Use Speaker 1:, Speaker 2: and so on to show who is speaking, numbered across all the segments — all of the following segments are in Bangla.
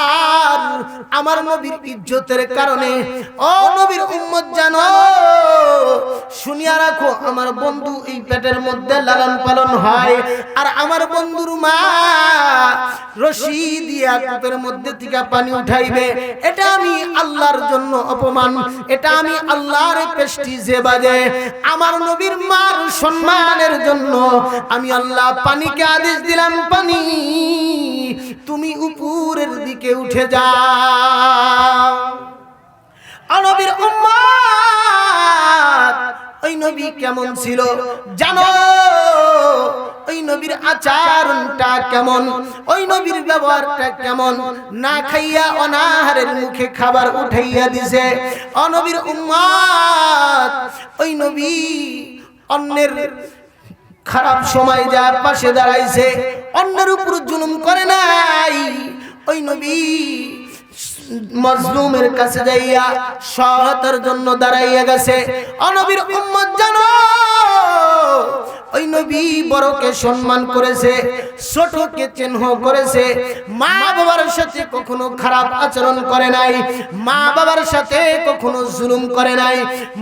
Speaker 1: আর আমার নবীর ইজ্জতের কারণে, ও নবীর উম্মত জানো, শুনিয়া রাখো, আমার বন্ধু এই পেটের মধ্যে লালন পালন হয়। আর আমার বন্ধুর মা রশি দিয়া কূপের মধ্যে থেকে পানি উঠাইবে। এটা আমি আল্লাহর জন্য অপমান, এটা আমি আল্লাহর প্রেস্টিজে বাজে। আমার নবীর মার সম্মানের জন্য আমি আল্লাহ পানিকে আদেশ দিলাম, পানি। তুমি উপরের দিকে উঠে যাও। নবীর উম্মত ওই নবী কেমন ছিল জানো? ওই নবীর আচরণটা কেমন? ওই নবীর ব্যবহারটা কেমন? না খাইয়া অনাহারের মুখে খাবার উঠাইয়া দিছে। অনবীর উম্মত ওই নবী অন্যের খারাপ সময় যা পাশে দাঁড়াইছে। অন্যের উপর জুলুম করে নাই। ওই নবী মজলুমের কাছে যাইয়া সহায়তার জন্য দাঁড়াইয়া গেছে। অনবীর উম্মত জানো ওই নবী বড়কে সম্মান করেছে, ছোটকে চিহ্ন করেছে। মা বাবার সাথে কখনো খারাপ আচরণ করে নাই, মা বাবার সাথে কখনো জুলুম করে নাই।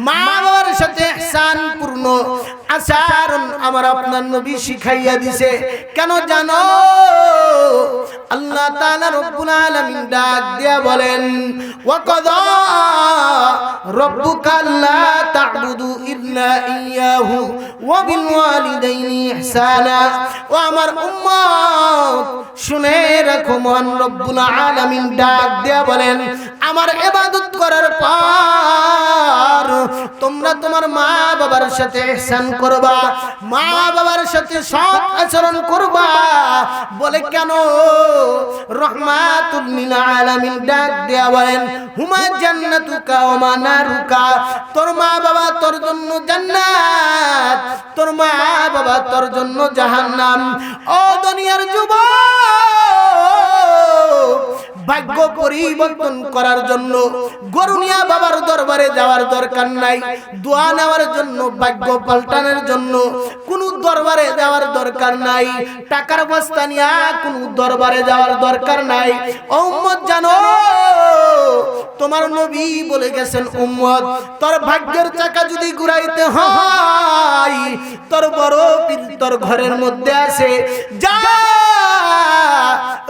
Speaker 1: মা বাবার সাথে ihsan পূর্ণ আচরণ আমার আপনার নবী শিখাইয়া দিছে। কেন জানো? আল্লাহ তাআলা রব্বুল আলামিন ডাক দিয়া বলেন, ওয়া কাদা রব্বুকা আল্লা ওয়া বিল ওয়ালিদাইনি ইহসানা। ও আমার উম্মত, শুনে রাখো মহান রব্বুল আলামিন ডাক দিয়া বলেন, আমার ইবাদত করার পর তোমরা তোমার মা বাবার সাথে ইহসান করবা, মা বাবার সাথে সৎ আচরণ করবা। বলে কেন? রহমাতুল লিল আলামিন ডাক দেয়া বলেন হুমা জান্নাতুকা ওয়া মানারুকা তোর মা বাবা তোর জন্য জান্নাত। তোর মা বাবা তোর জন্য জাহান্নাম। ও দুনিয়ার যুবক! ভাগ্য পরিবর্তন করার জন্য গরুনিয়া বাবার দরবারে যাওয়ার দরকার নাই, দোয়া নেওয়ার জন্য, ভাগ্য পাল্টানোর জন্য কোন দরবারে যাওয়ার দরকার নাই, টাকার বস্তা নিয়া কোন দরবারে যাওয়ার দরকার নাই। উম্মত জানো, তোমার নবী বলে গেছেন, উম্মত, তোর ভাগ্যের চাকা যদি ঘুরাইতে হয়, তোর বড় পীর তোর ঘরের মধ্যে আছে, যা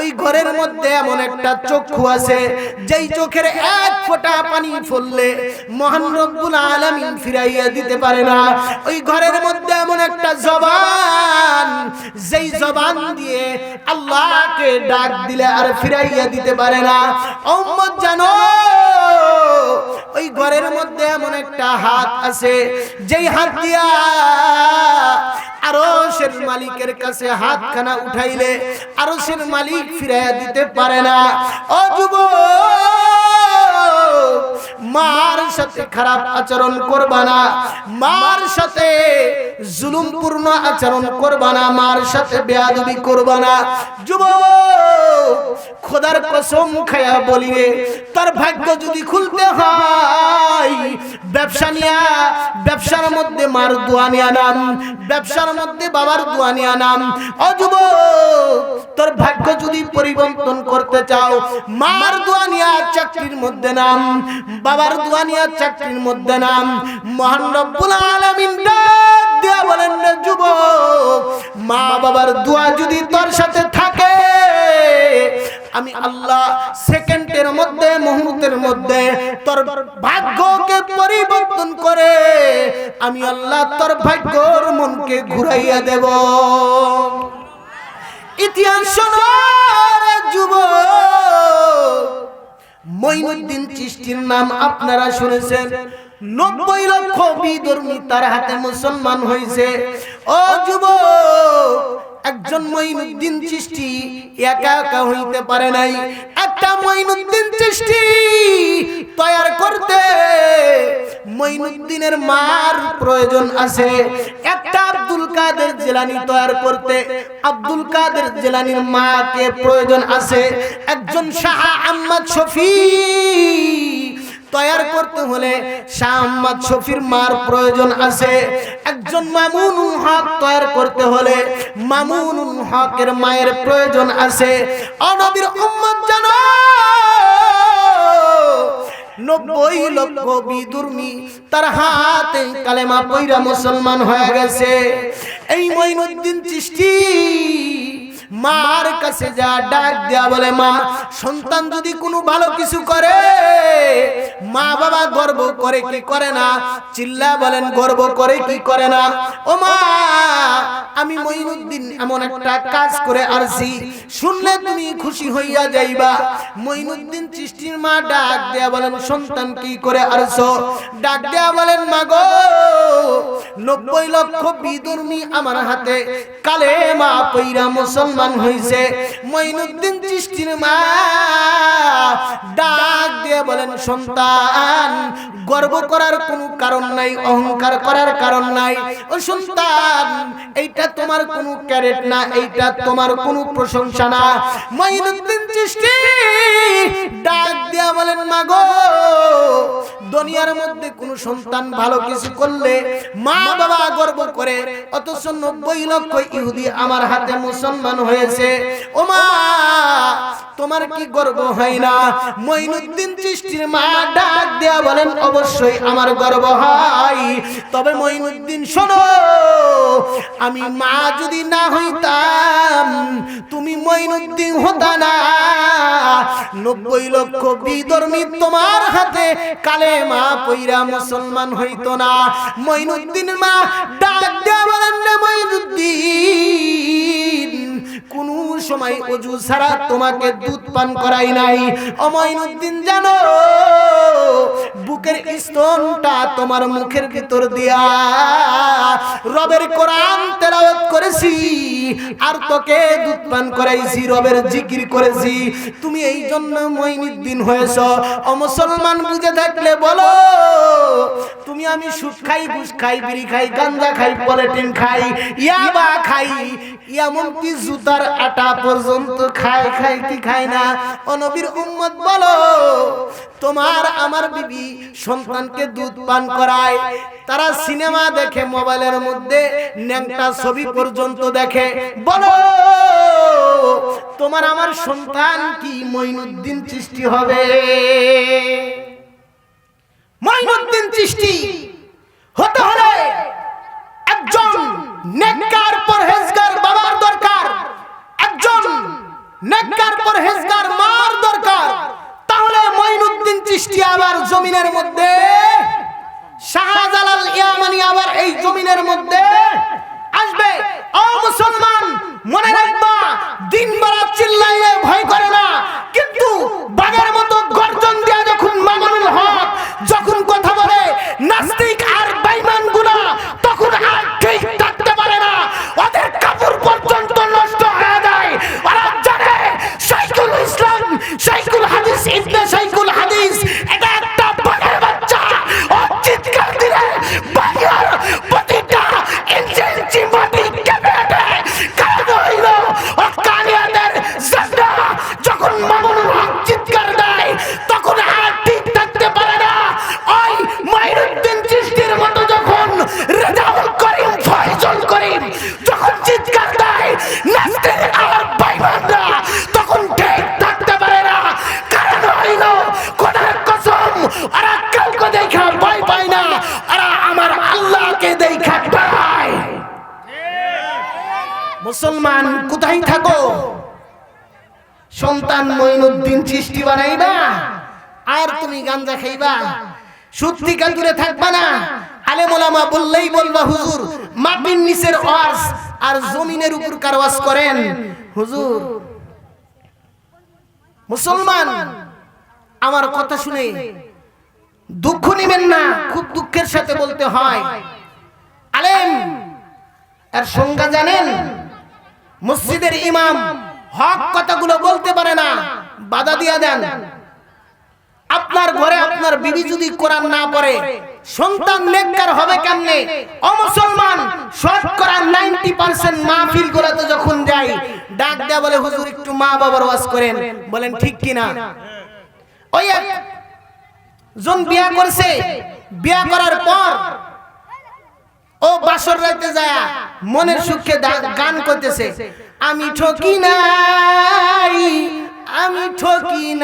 Speaker 1: ওই ঘরের মধ্যে এমন একটা চক্ষু আছে, যেই চোখের এক ফোঁটা পানি ফললে মহান রব্বুল আলামিন ফিরাইয়া দিতে পারে না। ওই ঘরের মধ্যে এমন একটা জবান, যেই জবান দিয়ে আল্লাহকে ডাক দিলে আর ফিরাইয়া দিতে পারে না। উম্মত জানো ওই ঘরের মধ্যে এমন একটা হাত আছে, যেই হাত দিয়া আরও আরশের মালিকের কাছে হাতখানা উঠাইলে আরও আরশের মালিক ফিরাইয়া দিতে পারে না। ও যুবক! মার সাথে খারাপ আচরণ করবা না। মার সাথে জুলুমপূর্ণ আচরণ করবা না। মার সাথে বেয়াদবি করবা না। যুবক, খোদার কসম খায়া বলিবে, তার ভাগ্য যদি খুলতে হয়, ব্যবসা নিয়া, ব্যবসার মধ্যে মার দোয়া নিয়া নাম, ব্যবসার মধ্যে বাবার দোয়া নিয়া নাম। অযুব তোর ভাগ্য যদি পরিবর্তন করতে চাও, মার দোয়া নিয়া চাকরির মধ্যে নাম। বাবার দোয়া নিয়া চাকরির মধ্যে নাম। মহান রব্বুল আলামিন বলেন মা বাবার দোয়া যদি তোর সাথে থাকে, আমি আল্লাহ সেকেন্ডের মধ্যে, মুহূর্তের মধ্যে তোর ভাগ্যকে পরিবর্তন করে আমি আল্লাহ তোর ভাগ্যর মনকে ঘুরাইয়া দেব। ইতিহাস শোনার মঈনুদ্দিন চিষ্টির নাম আপনারা শুনেছেন। নব্বই লক্ষ বিধর্মী তার হাতে মুসলমান হয়েছে। ও যুবক, একজন মঈনুদ্দিন চিষ্টি একা একা হইতে পারে নাই। একটা মঈনুদ্দিন চিষ্টি তৈয়ার করতে মঈনুদ্দিনের মার প্রয়োজন আছে। একটা আব্দুল কাদের জেলানি তৈয়ার করতে আব্দুল কাদের জেলানির মাকে প্রয়োজন আছে। একজন শাহ আহমদ শফি তৈয়ার করতে হলে শাহ আহমদ শফির মার প্রয়োজন আছে। একজন মামুনুল হক তৈয়ার করতে হলে মামুনুল হকের মায়ের প্রয়োজন আছে। অনবীর উম্মত জানো নব্বই লক্ষ বিদুর্মি তার হাতে কালেমা পইরা মুসলমান হয়ে গেছে। এই মঈনুদ্দিন চিষ্টি মার কাছে যা ডাক দেয়া বলে মা সন্তান যদি কোনো ভালো কিছু করে মা বাবা গর্ব করে কি করে না? চিল্লা বলেন গর্ব করে কি করে না? ও মা আমি মঈনুদ্দিন এমন একটা কাজ করে আসছি শুনলে তুমি খুশি হইয়া যাইবা। মঈনুদ্দিন চিষ্টির মা ডাক দেয়া বলেন সন্তান কি করে আসছো ডাক দেয়া বলেন মা গো নব্বই লক্ষ বিদুর্মী আমার হাতে কালে মা পইরা মুসলমান হইছে। মঈনুদ্দিন চিষ্টির মা ডাক দিয়ে বলেন, সন্তান, গর্ব করার কোনো কারণ নাই, অহংকার করার কারণ নাই। ও সন্তান, এইটা তোমার কোনো ক্যারেট না, এইটা তোমার কোনো প্রশংসা না। মঈনুদ্দিন চিষ্টি ডাক দিয়া বলেন, মাগো, দুনিয়ার মধ্যে কোনো সন্তান ভালো কিছু করলে মা বাবা গর্ব করে, অথচ নব্বই লক্ষ ইহুদি আমার হাতে মুসলমান হয়েছে। ও মা তোমার কি গর্ব হয় না? মঈনুদ্দিন চিষ্টির মা ডাক দেয়া বলেন অবশ্যই আমার গর্ব হয়। তবে মঈনুদ্দিন শোনো আমি মা যদি না হইতাম তুমি মঈনুদ্দিন হতা না। নব্বই লক্ষ বিধর্মী তোমার হাতে কালে মা পইরা মুসলমান হইতো না। মঈনুদ্দিন মা ডাক দেয়া বলেন না মঈনুদ্দিন কোন সময় অজু ছাড়া তোমাকে দুধ পান করাই নাই। অময়নুদ্দিন জানো বুকের স্তনটা তোমার মুখের ভিতর দিয়া রবের কোরআন তেলাওয়াত করেছি আর তোকে দুধ পান করাইছি রবের জিকির করেছি। তুমি এই জন্য মঈনুদ্দিন হয়েছ। ও মুসলমান বুঝে থাকলে বলো আমি সুদ খাই, ঘুষ খাই, বিড়ি খাই গাঞ্জা খাই পলিটিন খাই, ইয়াবা খাই এমনকি জুতার আটা পর্যন্ত খাই খাই কি খাই না? অনবীর উম্মত বলো, তোমার আমার বিবি সন্তানকে দুধ পান করায়, তারা সিনেমা দেখে, মোবাইলের মধ্যে ন্যাংটা ছবি পর্যন্ত দেখে। বলো, তোমার আমার সন্তান কি মঈনুদ্দিন সৃষ্টি হবে? মঈনুদ্দিন সৃষ্টি হতে হলে একজন নেককার পরহেজগার বাবার দরকার। একজন নেককার পরহেজগার মার দরকার। তাহলে মঈনুদ্দিন চিশতি আবার জমিনের মধ্যে, শাহজালাল ইয়ামানি আবার এই জমিনের মধ্যে আসবে। ও মুসলমান, মনে রাখবা দিন বেলা চিল্লাইলে ভয় করে না। কিন্তু বাঘের মতো গর্জন বানাইবা? আর তুমি গাঞ্জা খাইবা? সত্যিকা দূরে থাকবা না? আলেম ওলামা বললেই বলবা, হুজুর নিচের আর জমিনের উপর কার ওয়াজ করেন। হুজুর, মুসলমান, আমার কথা শুনে দুঃখ নেবেন না, খুব দুঃখের সাথে বলতে হয়। আলেম আর সংজ্ঞা জানেন? মসজিদের ইমাম হক কথাগুলো বলতে পারে না। বাধা দিয়া দেন। আপনার ঘরে আপনার বিবি যদি কোরআন না পড়ে সন্তান নেককার হবে কেমনে? অমুসলমান শতকরা 90% মাহফিল করাতে যখন যাই ডাক দেয়া বলে হুজুর একটু মা বাবার ওয়াজ করেন। বলেন ঠিক কিনা? ওই এক জন বিয়া করছে বিয়া করার পর ও বাসর রাইতে যায় মনের সুখে গান করতেছে আমি ঠকি নাই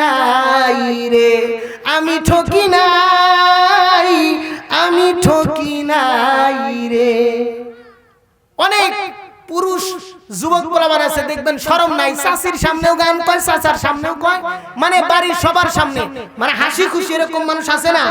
Speaker 1: নাই রে। আমি ঠকি নাই, আমি ঠকি নাই রে। অনেক পুরুষ, যুবক বরাবর আছে, দেখবেন সরম নাই। চাষির সামনেও গান কয়, চাচার সামনেও কয়। মানে বাড়ির সবার সামনে। মানে হাসি খুশি এরকম মানুষ আছে না?